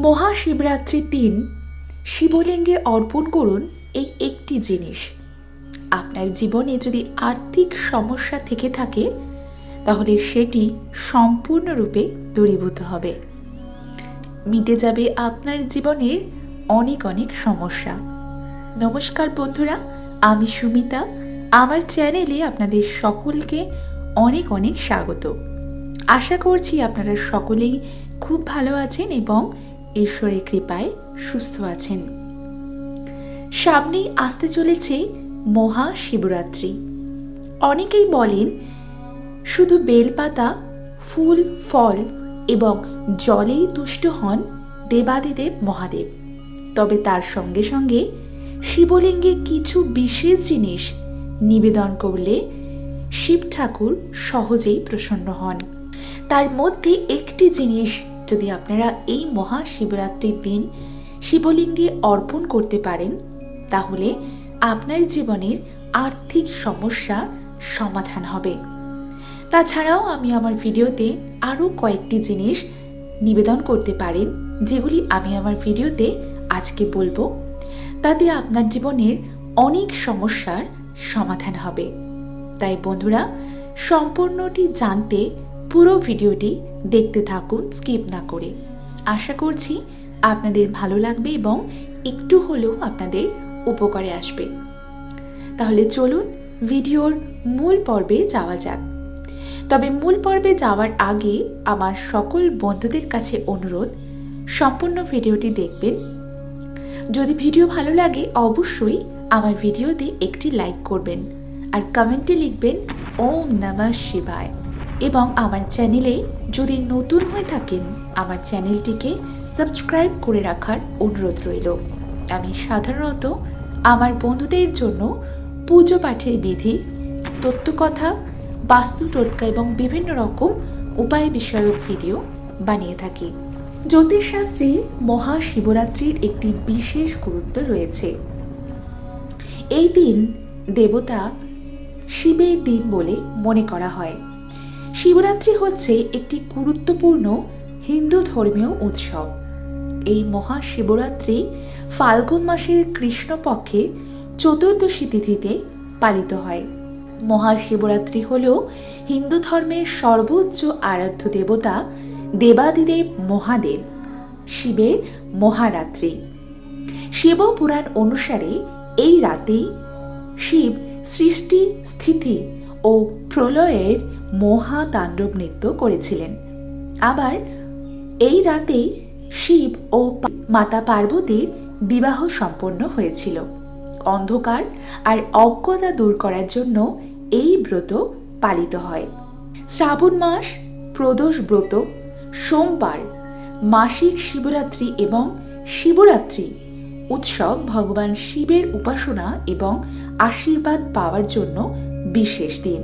মহাশিবরাত্রির দিন শিবলিঙ্গে অর্পণ করুন এই একটি জিনিস। আপনার জীবনে যদি আর্থিক সমস্যা থেকে থাকে, তাহলে সেটি সম্পূর্ণরূপে দূরীভূত হবে। মিটে যাবে আপনার জীবনের অনেক অনেক সমস্যা। নমস্কার বন্ধুরা, আমি সুমিতা। আমার চ্যানেলে আপনাদের সকলকে অনেক অনেক স্বাগত। আশা করছি আপনারা সকলেই খুব ভালো আছেন এবং ঈশ্বরের কৃপায় সুস্থ আছেন। সামনেই আসতে চলেছে মহা শিবরাত্রি অনেকেই বলেন, শুধু বেলপাতা, ফুল, ফল এবং জলেই তুষ্ট হন দেবাদিদেব মহাদেব। তবে তার সঙ্গে সঙ্গে শিবলিঙ্গে কিছু বিশেষ জিনিস নিবেদন করলে শিব ঠাকুর সহজেই প্রসন্ন হন। তার মধ্যে একটি জিনিস যদি আপনারা এই মহাশিবরাত্রির দিন শিবলিঙ্গে অর্পণ করতে পারেন, তাহলে আপনার জীবনের আর্থিক সমস্যা সমাধান হবে। তাছাড়াও আমি আমার ভিডিওতে আরও কয়েকটি জিনিস নিবেদন করতে পারেন, যেগুলি আমি আমার ভিডিওতে আজকে বলব। তাতে আপনার জীবনের অনেক সমস্যার সমাধান হবে। তাই বন্ধুরা, সম্পূর্ণটি জানতে পুরো ভিডিওটি দেখতে থাকুন, স্কিপ না করে। আশা করছি আপনাদের ভালো লাগবে এবং একটু হলেও আপনাদের উপকারে আসবে। তাহলে চলুন ভিডিওর মূল পর্বে যাওয়া যাক। তবে মূল পর্বে যাওয়ার আগে আমার সকল বন্ধুদের কাছে অনুরোধ, সম্পূর্ণ ভিডিওটি দেখবেন। যদি ভিডিও ভালো লাগে, অবশ্যই আমার ভিডিওতে একটি লাইক করবেন আর কমেন্টে লিখবেন, ওম নমঃ শিবায়। এবং আমার চ্যানেলে যদি নতুন হয়ে থাকেন, আমার চ্যানেলটিকে সাবস্ক্রাইব করে রাখার অনুরোধ রইল। আমি সাধারণত আমার বন্ধুদের জন্য পুজো পাঠের বিধি তত্ত্বকথা বাস্তু টোটকা এবং বিভিন্ন রকম উপায় বিষয়ক ভিডিও বানিয়ে থাকি। জ্যোতিষশাস্ত্রে মহাশিবরাত্রির একটি বিশেষ গুরুত্ব রয়েছে। এই দিন দেবতা শিবের দিন বলে মনে করা হয়। শিবরাত্রি হচ্ছে একটি গুরুত্বপূর্ণ হিন্দু ধর্মীয় উৎসব। এই মহাশিবরাত্রি ফাল্গুন মাসের কৃষ্ণপক্ষের চতুর্দশী তিথিতে পালিত হয়। মহাশিবরাত্রি হল হিন্দু ধর্মের সর্বোচ্চ আরাধ্য দেবতা দেবাদিদেব মহাদেব, শিবের মহারাত্রি। শিব পুরাণ অনুসারে এই রাতেই শিব সৃষ্টি স্থিতি ও প্রলয়ের মহাতাণ্ডব নৃত্য করেছিলেন। আবার এই রাতেই শিব ও মাতা পার্বতীর বিবাহ সম্পন্ন হয়েছিল। অন্ধকার আর অজ্ঞতা দূর করার জন্য এই ব্রত পালিত হয়। শ্রাবণ মাস, প্রদোষ ব্রত, সোমবার, মাসিক শিবরাত্রি এবং শিবরাত্রি উৎসব ভগবান শিবের উপাসনা এবং আশীর্বাদ পাওয়ার জন্য বিশেষ দিন।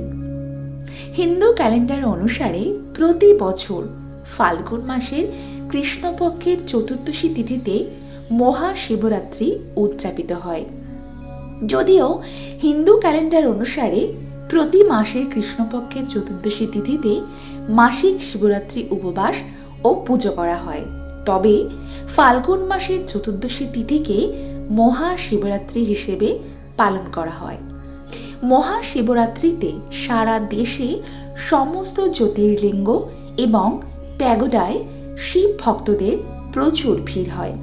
হিন্দু ক্যালেন্ডার অনুসারে প্রতি বছর ফাল্গুন মাসের কৃষ্ণপক্ষের চতুর্দশী তিথিতে মহাশিবরাত্রি উদযাপিত হয়। যদিও হিন্দু ক্যালেন্ডার অনুসারে প্রতি মাসের কৃষ্ণপক্ষের চতুর্দশী তিথিতে মাসিক শিবরাত্রি উপবাস ও পুজো করা হয়। তবে ফাল্গুন মাসের চতুর্দশী তিথিকে মহাশিবরাত্রি হিসেবে পালন করা হয়। মহাশিবরাত্রিতে সারা দেশে সমস্ত জ্যোতির্লিঙ্গ এবং প্যাগোডায় শিব ভক্তদের প্রচুর ভিড় হয়,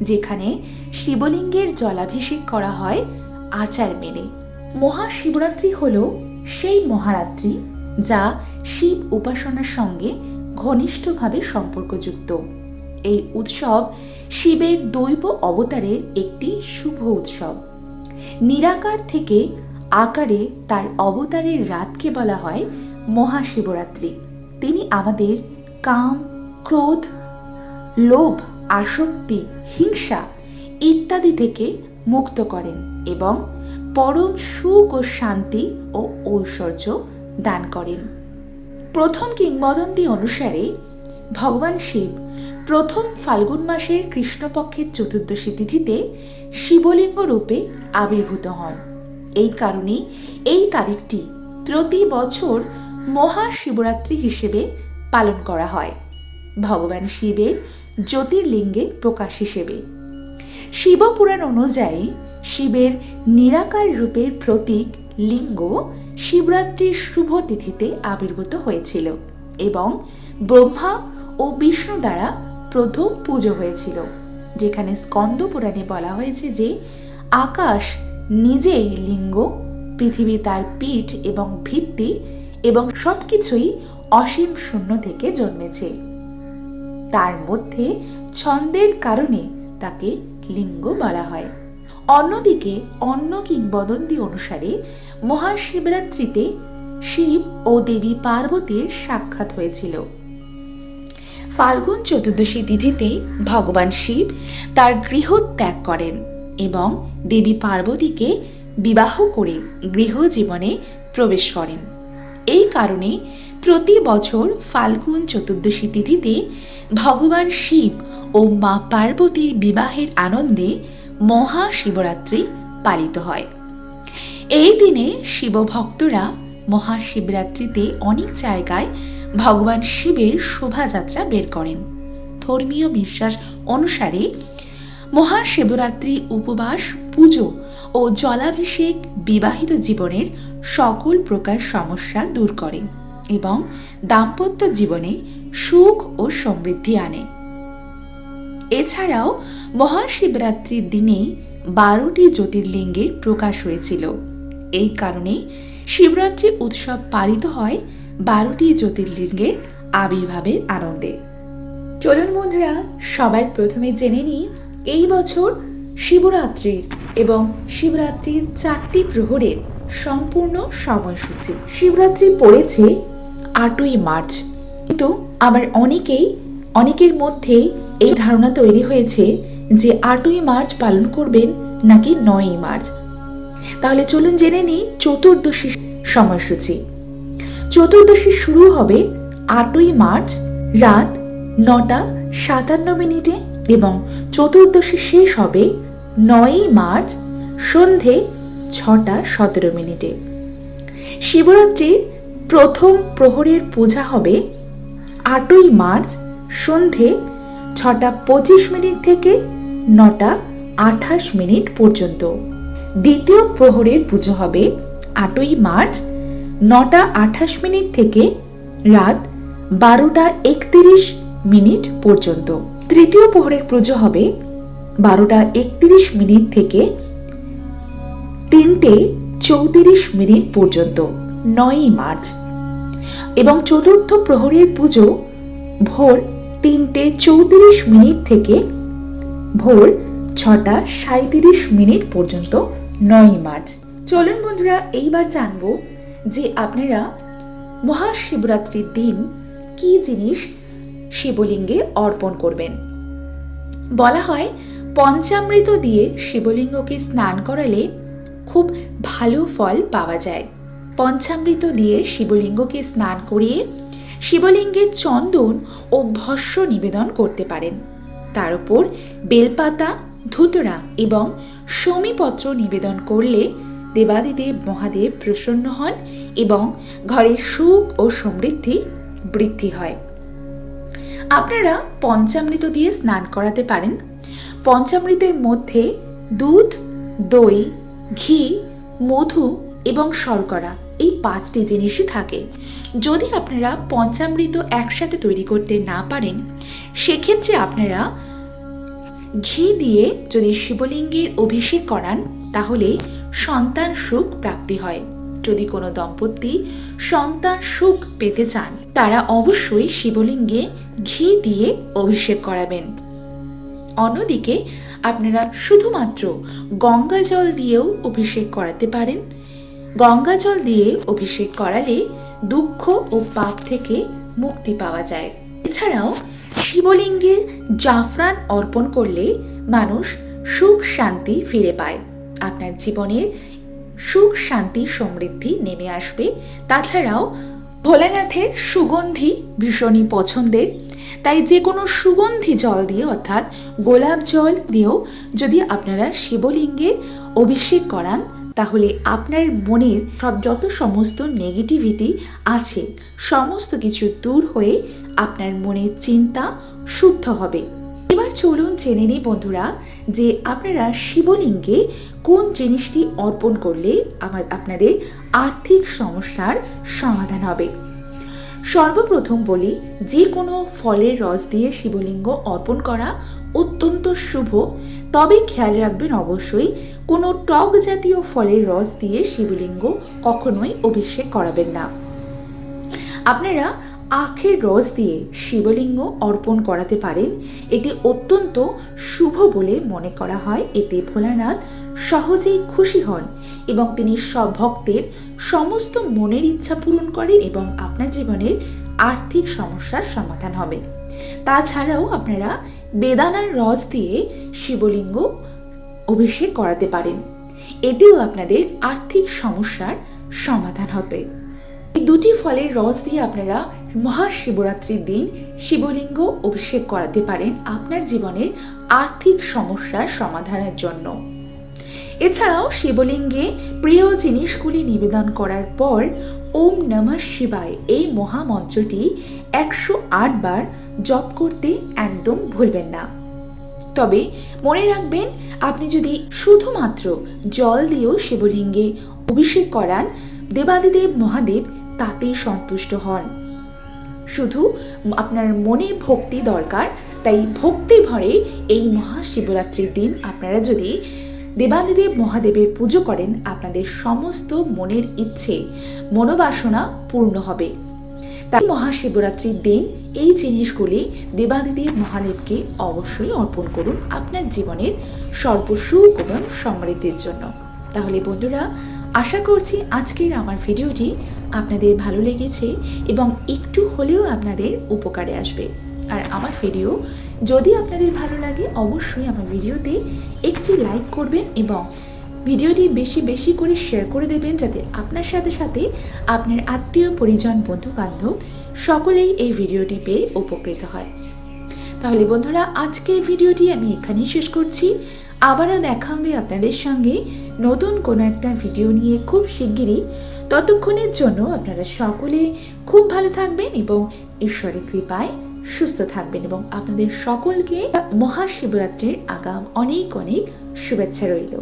যেখানে শিবলিঙ্গের জলাভিষেক করা হয় আচার মেনে। মহাশিবরাত্রি হল সেই মহারাত্রি যা শিব উপাসনার সঙ্গে ঘনিষ্ঠভাবে সম্পর্কযুক্ত। এই উৎসব শিবের দৈব অবতারের একটি শুভ উৎসব। নিরাকার থেকে আকারে তার অবতারের রাতকে বলা হয় মহাশিবরাত্রি। তিনি আমাদের কাম, ক্রোধ, লোভ, আসক্তি, হিংসা ইত্যাদি থেকে মুক্ত করেন এবং পরম সুখ ও শান্তি ও ঐশ্বর্য দান করেন। প্রথম কিংবদন্তি অনুসারে ভগবান শিব প্রথম ফাল্গুন মাসের কৃষ্ণপক্ষের চতুর্দশী তিথিতে শিবলিঙ্গ রূপে আবির্ভূত হন। এই কারণে এই তারিখটি প্রতি বছর মহাশিবরাত্রি হিসেবে পালন করা হয়। ভগবান শিবের জ্যোতির্লিঙ্গের প্রকাশ হিসেবে। শিবপুরাণ অনুযায়ী শিবের নিরাকার রূপের প্রতীক লিঙ্গ শিবরাত্রির শুভ তিথিতে আবির্ভূত হয়েছিল এবং ব্রহ্মা ও বিষ্ণু দ্বারা প্রথম পুজো হয়েছিল। যেখানে স্কন্দ পুরাণে বলা হয়েছে যে আকাশ নিজেই লিঙ্গ, পৃথিবী তার পিঠ এবং ভিত্তি এবং সবকিছুই অসীম শূন্য থেকে জন্মেছে। তার মধ্যে ছন্দের কারণে তাকে লিঙ্গ বলা হয়। অন্যদিকে অন্য কিংবদন্তি অনুসারে মহাশিবরাত্রিতে শিব ও দেবী পার্বতীর সাক্ষাৎ হয়েছিল। ফাল্গুন চতুর্দশী তিথিতে ভগবান শিব তার গৃহ ত্যাগ করেন। এবং দেবী পার্বতীকে বিবাহ করে গৃহ জীবনে প্রবেশ করেন। এই কারণে প্রতি বছর ফাল্গুন চতুর্দশী তিথিতে ভগবান শিব ও মা পার্বতীর বিবাহের আনন্দে মহাশিবরাত্রি পালিত হয়। এই দিনে শিবভক্তরা মহাশিবরাত্রিতে অনেক জায়গায় ভগবান শিবের শোভাযাত্রা বের করেন। ধর্মীয় বিশ্বাস অনুসারে মহাশিবরাত্রির উপবাস, পুজো ও জলাভিষেক বিবাহিত জীবনের সকল প্রকার সমস্যা দূর করে এবং দাম্পত্য জীবনে সুখ ও সমৃদ্ধি আনে। এছাড়াও মহাশিবরাত্রির দিনে বারোটি জ্যোতির্লিঙ্গের প্রকাশ হয়েছিল। এই কারণে শিবরাত্রি উৎসব পালিত হয় বারোটি জ্যোতির্লিঙ্গের আবির্ভাবের আনন্দে। চলুন বন্ধুরা, সবার প্রথমে জেনে নিই এই বছর শিবরাত্রির এবং শিবরাত্রির চারটি প্রহরের সম্পূর্ণ সময়সূচি। শিবরাত্রি পড়েছে আটই মার্চ। কিন্তু আবার অনেকেই, অনেকের মধ্যে এই ধারণা তৈরি হয়েছে যে আটই মার্চ পালন করবেন নাকি নয়ই মার্চ। তাহলে চলুন জেনে নিই চতুর্দশী সময়সূচি। চতুর্দশী শুরু হবে আটই মার্চ রাত নটা সাতান্ন মিনিটে এবং চতুর্দশী শেষ হবে নয়ই মার্চ সন্ধে ছটা সতেরো মিনিটে। শিবরাত্রির প্রথম প্রহরের পূজা হবে আটই মার্চ সন্ধে ছটা পঁচিশ মিনিট থেকে নটা আঠাশ মিনিট পর্যন্ত। দ্বিতীয় প্রহরের পুজো হবে আটই মার্চ নটা আঠাশ মিনিট থেকে রাত বারোটা একত্রিশ মিনিট পর্যন্ত। তৃতীয় প্রহরের পুজো হবে বারোটা একত্রিশ মিনিট থেকে তিনটে চৌত্রিশ মিনিট পর্যন্ত, নয়ই মার্চ। এবং চতুর্থ প্রহরের পুজো ভোর তিনটে চৌত্রিশ মিনিট থেকে ভোর ছটা সাঁত্রিশ মিনিট পর্যন্ত, নয়ই মার্চ। চলুন বন্ধুরা, এইবার জানব যে আপনারা মহাশিবরাত্রির দিন কি জিনিস শিবলিঙ্গে অর্পণ করবেন। বলা হয়, পঞ্চামৃত দিয়ে শিবলিঙ্গকে স্নান করালে খুব ভালো ফল পাওয়া যায়। পঞ্চামৃত দিয়ে শিবলিঙ্গকে স্নান করিয়ে শিবলিঙ্গে চন্দন ও ভস্য নিবেদন করতে পারেন। তার উপর বেলপাতা, ধুতরা এবং সমীপত্র নিবেদন করলে দেবাদিদেব মহাদেব প্রসন্ন হন এবং ঘরে সুখ ও সমৃদ্ধি বৃদ্ধি হয়। আপনারা পঞ্চামৃত দিয়ে স্নান করাতে পারেন। পঞ্চামৃতের মধ্যে দুধ, দই, ঘি, মধু এবং শর্করা এই পাঁচটি জিনিসই থাকে। যদি আপনারা পঞ্চামৃত একসাথে তৈরি করতে না পারেন, সেক্ষেত্রে আপনারা ঘি দিয়ে যদি শিবলিঙ্গের অভিষেক করান, তাহলে সন্তান সুখ প্রাপ্তি হয়। যদি কোনো দম্পতি সন্তান সুখ পেতে চান তারা অবশ্যই শিবলিঙ্গে ঘি দিয়ে অভিষেক করাবেন। অন্যদিকে, আপনারা শুধুমাত্র গঙ্গা জল দিয়েও অভিষেক করাতে পারেন। গঙ্গা জল দিয়ে অভিষেক করালে দুঃখ ও পাপ থেকে মুক্তি পাওয়া যায়। এছাড়াও, শিবলিঙ্গে জাফরান অর্পণ করলে মানুষ সুখ শান্তি ফিরে পায়। আপনার জীবনের সুখ শান্তি সমৃদ্ধি নেমে আসবে। তাছাড়াও ভোলানাথের সুগন্ধি ভীষণই পছন্দের। তাই যে কোনো সুগন্ধি জল দিয়ে, অর্থাৎ গোলাপ জল দিয়েও যদি আপনারা শিবলিঙ্গের অভিষেক করান, তাহলে আপনার মনের সব যত সমস্ত নেগেটিভিটি আছে, সমস্ত কিছু দূর হয়ে আপনার মনের চিন্তা শুদ্ধ হবে। এবার চলুন জেনে নিই বন্ধুরা যে আপনারা শিবলিঙ্গে কোন জিনিসটি অর্পণ করলে আমার আপনাদের আর্থিক সমস্যার সমাধান হবে। সর্বপ্রথম বলি, যে কোনো ফলের রস দিয়ে শিবলিঙ্গ অর্পণ করা অত্যন্ত শুভ। তবে খেয়াল রাখবেন অবশ্যই, কোনো টক জাতীয় ফলের রস দিয়ে শিবলিঙ্গ কখনোই অভিষেক করাবেন না। আপনারা আখের রস দিয়ে শিবলিঙ্গ অর্পণ করাতে পারেন। এটি অত্যন্ত শুভ বলে মনে করা হয়। এতে ভোলানাথ সহজেই খুশি হন এবং তিনি সব ভক্তের সমস্ত মনের ইচ্ছা পূরণ করেন এবং আপনার জীবনের আর্থিক সমস্যার সমাধান হবে। তাছাড়াও আপনারা বেদানার রস দিয়ে শিবলিঙ্গ অভিষেক করাতে পারেন। এতেও আপনাদের আর্থিক সমস্যার সমাধান হবে। এই দুটি ফলের রস দিয়ে আপনারা মহাশিবরাত্রির দিন শিবলিঙ্গ অভিষেক করাতে পারেন আপনার জীবনের আর্থিক সমস্যার সমাধানের জন্য। এছাড়াও শিবলিঙ্গে প্রিয় জিনিসগুলি নিবেদন করার পর ওম নমঃ শিবায় এই মহামন্ত্রটি একশো আট বার জপ করতে একদম ভুলবেন না। তবে মনে রাখবেন, আপনি যদি শুধুমাত্র জল দিয়েও শিবলিঙ্গে অভিষেক করান দেবাদিদেব মহাদেব তাতেই সন্তুষ্ট হন। শুধু আপনার মনে ভক্তি দরকার, তাই ভক্তি ভরে এই মহাশিবরাত্রির দিন আপনারা যদি দেবাদিদেব মহাদেবের পুজো করেন, আপনাদের সমস্ত মনের ইচ্ছে, মনোবাসনা পূর্ণ হবে। তাই মহাশিবরাত্রির দিন এই জিনিসগুলি দেবাদিদেব মহাদেবকে অবশ্যই অর্পণ করুন আপনার জীবনের সর্বসুখ এবং সমৃদ্ধির জন্য। তাহলে বন্ধুরা আশা করছি আজকের আমার ভিডিওটি আপনাদের ভালো লেগেছে এবং একটু হলেও আপনাদের উপকারে আসবে। আর আমার ভিডিও যদি আপনাদের ভালো লাগে, অবশ্যই আমার ভিডিওতে একটি লাইক করবেন এবং ভিডিওটি বেশি বেশি করে শেয়ার করে দেবেন যাতে আপনার সাথে সাথে আপনার আত্মীয়, পরিজন বন্ধু বান্ধব সকলেই এই ভিডিওটি পেয়ে উপকৃত হয়। তাহলে বন্ধুরা, আজকের ভিডিওটি আমি এখানেই শেষ করছি। আবারও দেখা হবে আপনাদের সঙ্গে। নতুন কোনো একটা ভিডিও নিয়ে খুব শিগগিরই ততক্ষণের জন্য আপনারা সকলে খুব ভালো থাকবেন এবং ঈশ্বরের কৃপায় সুস্থ থাকবেন এবং আপনাদের সকলকে মহাশিবরাত্রির আগাম অনেক অনেক শুভেচ্ছা রইল।